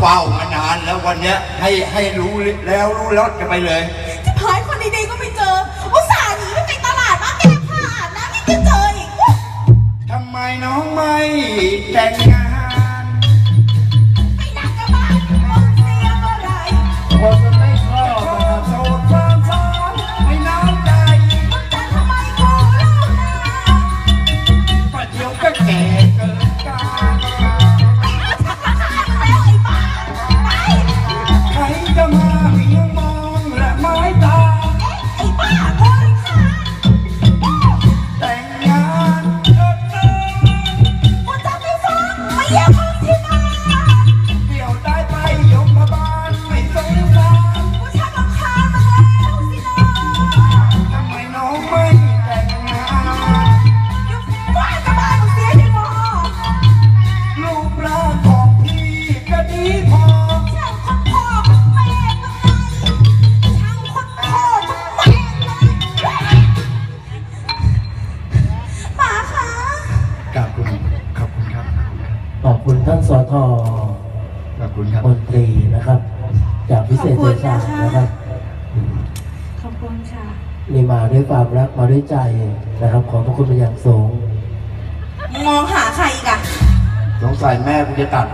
เฝ้ามานานแล้ววันเนี้ยให้ให้รู้แล้วรู้รอดกันไปเลย จะพายคนดีๆก็ไม่เจอ อุตส่าห์หนีไปไปตลาดมาแก้ผ้าอาบน้ำนี่จะเจออีกอุ๊ยทำไมน้องไม่แต่ง อบคุณท่านสอทอขอบคุณครับมนตรีนะครับ จากพิเศษเดชานะครับ ขอบคุณค่ะ นี่มาด้วยความรักมาด้วยใจนะครับ ขอบพระคุณเป็นอย่างสูง มองหาใครอีกอะสงสัยแม่กูจะตัด